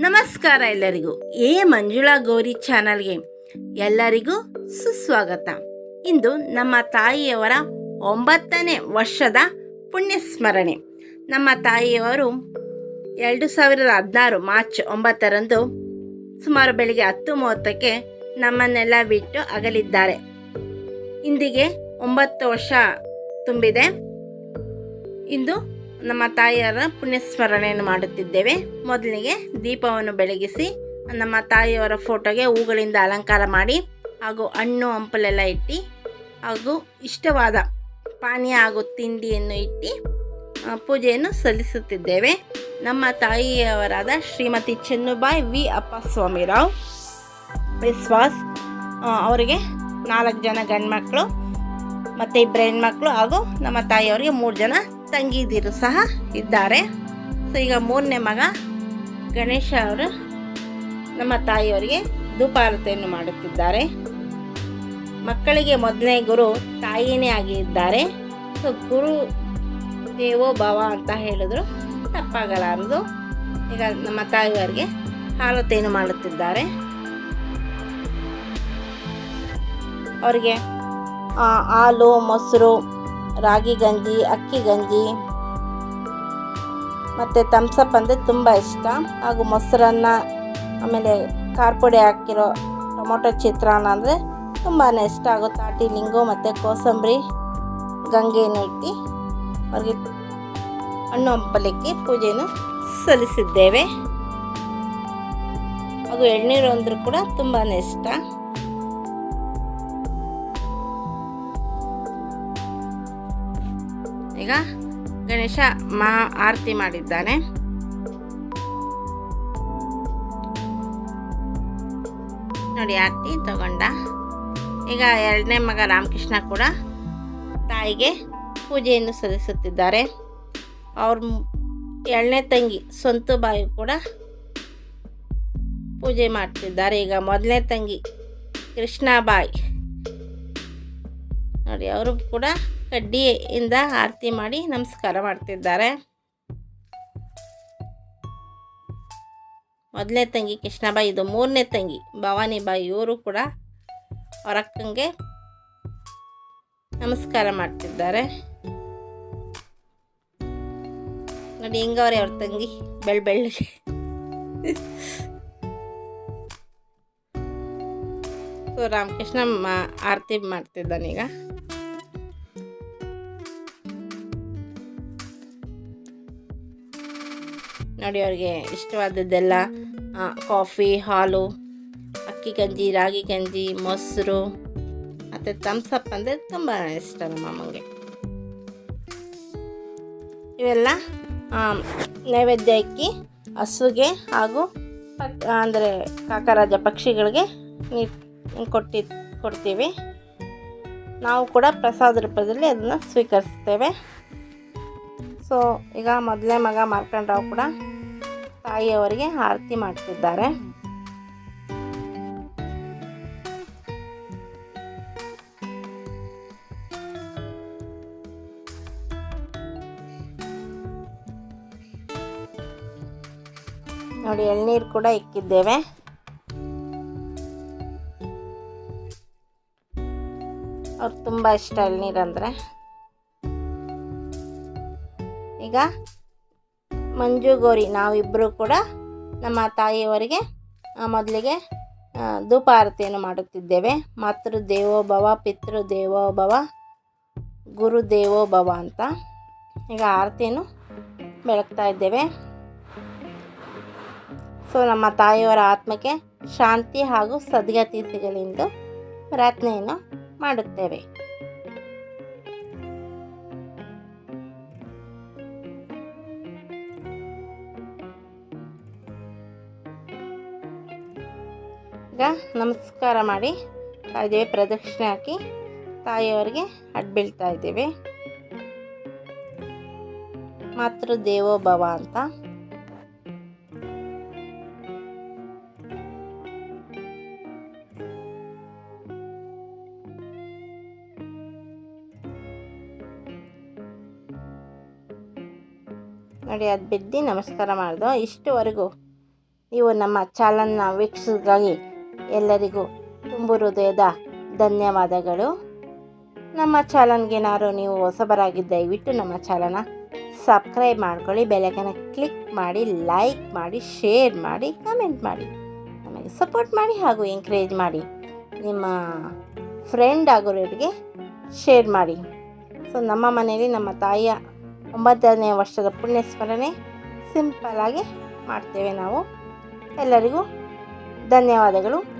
ನಮಸ್ಕಾರ ಎಲ್ಲರಿಗೂ. ಎ ಮಂಜುಳಾ ಗೌರಿ ಚಾನಲ್ಗೆ ಎಲ್ಲರಿಗೂ ಸುಸ್ವಾಗತ. ಇಂದು ನಮ್ಮ ತಾಯಿಯವರ ಒಂಬತ್ತನೇ ವರ್ಷದ ಪುಣ್ಯ ಸ್ಮರಣೆ ನಮ್ಮ ತಾಯಿಯವರು ಎರಡು ಸಾವಿರದ ಹದಿನಾರು ಮಾರ್ಚ್ ಒಂಬತ್ತರಂದು ಸುಮಾರು ಬೆಳಿಗ್ಗೆ ಹತ್ತು ಮೂವತ್ತಕ್ಕೆ ನಮ್ಮನ್ನೆಲ್ಲ ಬಿಟ್ಟು ಅಗಲಿದ್ದಾರೆ. ಇಂದಿಗೆ ಒಂಬತ್ತು ವರ್ಷ ತುಂಬಿದೆ. ಇಂದು ನಮ್ಮ ತಾಯಿಯರ ಪುಣ್ಯಸ್ಮರಣೆಯನ್ನು ಮಾಡುತ್ತಿದ್ದೇವೆ. ಮೊದಲಿಗೆ ದೀಪವನ್ನು ಬೆಳಗಿಸಿ, ನಮ್ಮ ತಾಯಿಯವರ ಫೋಟೋಗೆ ಹೂಗಳಿಂದ ಅಲಂಕಾರ ಮಾಡಿ, ಹಾಗೂ ಹಣ್ಣು ಹಂಪಲೆಲ್ಲ ಇಟ್ಟು, ಹಾಗೂ ಇಷ್ಟವಾದ ಪಾನೀಯ ಹಾಗೂ ತಿಂಡಿಯನ್ನು ಇಟ್ಟು ಪೂಜೆಯನ್ನು ಸಲ್ಲಿಸುತ್ತಿದ್ದೇವೆ. ನಮ್ಮ ತಾಯಿಯವರಾದ ಶ್ರೀಮತಿ ಚೆನ್ನುಬಾಯಿ ವಿ. ಅಪ್ಪಸ್ವಾಮಿರಾವ್ ವಿಶ್ವಾಸ್ ಅವರಿಗೆ ನಾಲ್ಕು ಜನ ಗಂಡ್ಮಕ್ಳು, ಮತ್ತು ಇಬ್ಬರು ಹೆಣ್ಮಕ್ಳು ಹಾಗೂ ನಮ್ಮ ತಾಯಿಯವರಿಗೆ ಮೂರು ಜನ ತಂಗಿದಿರು ಸಹ ಇದ್ದಾರೆ. ಸೊ ಈಗ ಮೂರನೇ ಮಗ ಗಣೇಶ ಅವರು ನಮ್ಮ ತಾಯಿಯವರಿಗೆ ಧೂಪಾರತಿಯನ್ನು ಮಾಡುತ್ತಿದ್ದಾರೆ. ಮಕ್ಕಳಿಗೆ ಮೊದಲನೇ ಗುರು ತಾಯಿನೇ ಆಗಿದ್ದಾರೆ. ಸೊ ಗುರು ದೇವೋ ಭವ ಅಂತ ಹೇಳಿದ್ರು. ತಪ್ಪಾಗಲಾರದು. ಈಗ ನಮ್ಮ ತಾಯಿಯವರಿಗೆ ಹಾರತೆಯನ್ನು ಮಾಡುತ್ತಿದ್ದಾರೆ. ಅವರಿಗೆ ಹಾಲು, ಮೊಸರು ರಾಗಿ ಗಂಜಿ, ಅಕ್ಕಿ ಗಂಜಿ, ಮತ್ತು ತಮ್ಸಪ್ ಅಂದರೆ ತುಂಬ ಇಷ್ಟ. ಹಾಗೂ ಮೊಸರನ್ನ, ಆಮೇಲೆ ಖಾರ ಪುಡಿ ಹಾಕಿರೋ ಟೊಮೊಟೊ ಚಿತ್ರಾನ್ನ ಅಂದರೆ ತುಂಬಾ ಇಷ್ಟ ಆಗೋ ತಾಟಿ ಲಿಂಗು ಮತ್ತು ಕೋಸಂಬರಿ ಗಂಗೆಯನ್ನು ಇಟ್ಟು ಅವ್ರಿಗೆ ಹಣ್ಣು ಹಂಪಲಿಕ್ಕೆ ಪೂಜೆಯನ್ನು ಸಲ್ಲಿಸಿದ್ದೇವೆ. ಹಾಗೂ ಎಳ್ನೀರು ಅಂದರೂ ಕೂಡ ತುಂಬಾ ಇಷ್ಟ. ಈಗ ಗಣೇಶ ಮಹಾ ಆರತಿ ಮಾಡಿದ್ದಾನೆ. ನೋಡಿ ಆರತಿ ತಗೊಂಡ. ಈಗ ಎರಡನೇ ಮಗ ರಾಮಕೃಷ್ಣ ಕೂಡ ತಾಯಿಗೆ ಪೂಜೆಯನ್ನು ಸಲ್ಲಿಸುತ್ತಿದ್ದಾರೆ. ಅವ್ರ ಎರಡನೇ ತಂಗಿ ಸ್ವಂತ ಬಾಯಿ ಕೂಡ ಪೂಜೆ ಮಾಡ್ತಿದ್ದಾರೆ. ಈಗ ಮೊದಲನೇ ತಂಗಿ ಕೃಷ್ಣಾಬಾಯಿ. ನೋಡಿ ಅವರು ಕೂಡ ಕಡ್ಡಿಯಿಂದ ಆರತಿ ಮಾಡಿ ನಮಸ್ಕಾರ ಮಾಡ್ತಿದ್ದಾರೆ. ಮೊದಲನೇ ತಂಗಿ ಕೃಷ್ಣಬಾಯಿ, ಇದು ಮೂರನೇ ತಂಗಿ. ಭವಾನಿಬಾಯಿ ಇವರು ಕೂಡ ಅವರ ನಮಸ್ಕಾರ ಮಾಡ್ತಿದ್ದಾರೆ. ನೋಡಿ, ಹಿಂಗವ್ರೆ ಅವ್ರ ತಂಗಿ? ಬೆಳ್ ಬೆಳ್ಳಗೆ ರಾಮಕೃಷ್ಣ ಆರತಿ ಮಾಡ್ತಿದ್ದಾನೀಗ. ನೋಡಿ ಅವ್ರಿಗೆ ಇಷ್ಟವಾದದ್ದೆಲ್ಲ ಕಾಫಿ ಹಾಲು, ಅಕ್ಕಿ ಗಂಜಿ, ರಾಗಿ ಗಂಜಿ, ಮೊಸರು, ಮತ್ತು ಥಮ್ಸಪ್ ಅಂದರೆ ತುಂಬ ಇಷ್ಟ ನಮ್ಮ ಅಮ್ಮಂಗೆ. ಇವೆಲ್ಲ ನೈವೇದ್ಯ ಇಕ್ಕಿ, ಹಸುಗೆ ಹಾಗೂ ಅಂದರೆ ಕಾಕರಾಜ ಪಕ್ಷಿಗಳಿಗೆ ಕೊಟ್ಟಿ, ಕೊಡ್ತೀವಿ. ನಾವು ಕೂಡ ಪ್ರಸಾದ ರೂಪದಲ್ಲಿ ಅದನ್ನು ಸ್ವೀಕರಿಸ್ತೇವೆ. ಸೊ ಈಗ ಮೊದಲೇ ಮಗ ಮಾರ್ಕಂಡ್ರಾವ್ ಕೂಡ ತಾಯಿಯವರಿಗೆ ಆರತಿ ಮಾಡ್ತಿದ್ದಾರೆ. ನೋಡಿ ಎಳ್ನೀರು ಕೂಡ ಇಕ್ಕಿದ್ದೇವೆ. ಅವ್ರಿಗೆ ತುಂಬ ಇಷ್ಟ ಎಳ್ನೀರು ಅಂದರೆ. ಈಗ ಮಂಜು ಗೌರಿ ನಾವಿಬ್ಬರೂ ಕೂಡ ನಮ್ಮ ತಾಯಿಯವರಿಗೆ ಮೊದಲಿಗೆ ಧೂಪ ಆರತಿಯನ್ನು ಮಾಡುತ್ತಿದ್ದೇವೆ. ಮಾತೃ ದೇವೋಭವ ಪಿತೃ ದೇವೋಭವ ಗುರು ದೇವೋಭವ ಅಂತ ಈಗ ಆರತಿಯನ್ನು ಬೆಳಗ್ತಾ ಇದ್ದೇವೆ. ಸೊ, ನಮ್ಮ ತಾಯಿಯವರ ಆತ್ಮಕ್ಕೆ ಶಾಂತಿ ಹಾಗೂ ಸದ್ಗತಿ ಸಿಗಲೆಂದು ಪ್ರಾರ್ಥನೆಯನ್ನು ಮಾಡುತ್ತೇವೆ. ಈಗ ನಮಸ್ಕಾರ ಮಾಡಿ ತಾಯಿದೇವಿ ಪ್ರದಕ್ಷಿಣೆ ಹಾಕಿ ತಾಯಿಯವರಿಗೆ ಅಡ್ಬೀಳ್ತಾ ಇದ್ದೇವೆ. ಮಾತೃ ದೇವೋ ಭವ ಅಂತ. ನೋಡಿ, ಅದು ಬಿದ್ದು ನಮಸ್ಕಾರ ಮಾಡಿದೋ. ಇಷ್ಟುವರೆಗೂ ನೀವು ನಮ್ಮ ಚಾನಲ್ನ ವೀಕ್ಷಿಸಿಗಾಗಿ ಎಲ್ಲರಿಗೂ ತುಂಬು ಹೃದಯದ ಧನ್ಯವಾದಗಳು. ನಮ್ಮ ಚಾನಲ್ಗೆ ನೀವು ಹೊಸಬರಾಗಿದ್ದ ದಯವಿಟ್ಟು ನಮ್ಮ ಚಾನಲ್ನ ಸಬ್ಸ್ಕ್ರೈಬ್ ಮಾಡ್ಕೊಳ್ಳಿ ಬೆಲೆಗನ ಕ್ಲಿಕ್ ಮಾಡಿ, ಲೈಕ್ ಮಾಡಿ, ಶೇರ್ ಮಾಡಿ, ಕಮೆಂಟ್ ಮಾಡಿ. ನಮಗೆ ಸಪೋರ್ಟ್ ಮಾಡಿ ಹಾಗೂ ಎಂಕರೇಜ್ ಮಾಡಿ. ನಿಮ್ಮ ಫ್ರೆಂಡ್ ಆಗೋರಿಗೆ ಶೇರ್ ಮಾಡಿ. ಸೊ, ನಮ್ಮ ಮನೆಯಲ್ಲಿ ನಮ್ಮ ತಾಯಿಯ ಒಂಬತ್ತನೇ ವರ್ಷದ ಪುಣ್ಯ ಸ್ಮರಣೆ ಆಗಿ ಮಾಡ್ತೇವೆ ನಾವು. ಎಲ್ಲರಿಗೂ ಧನ್ಯವಾದಗಳು.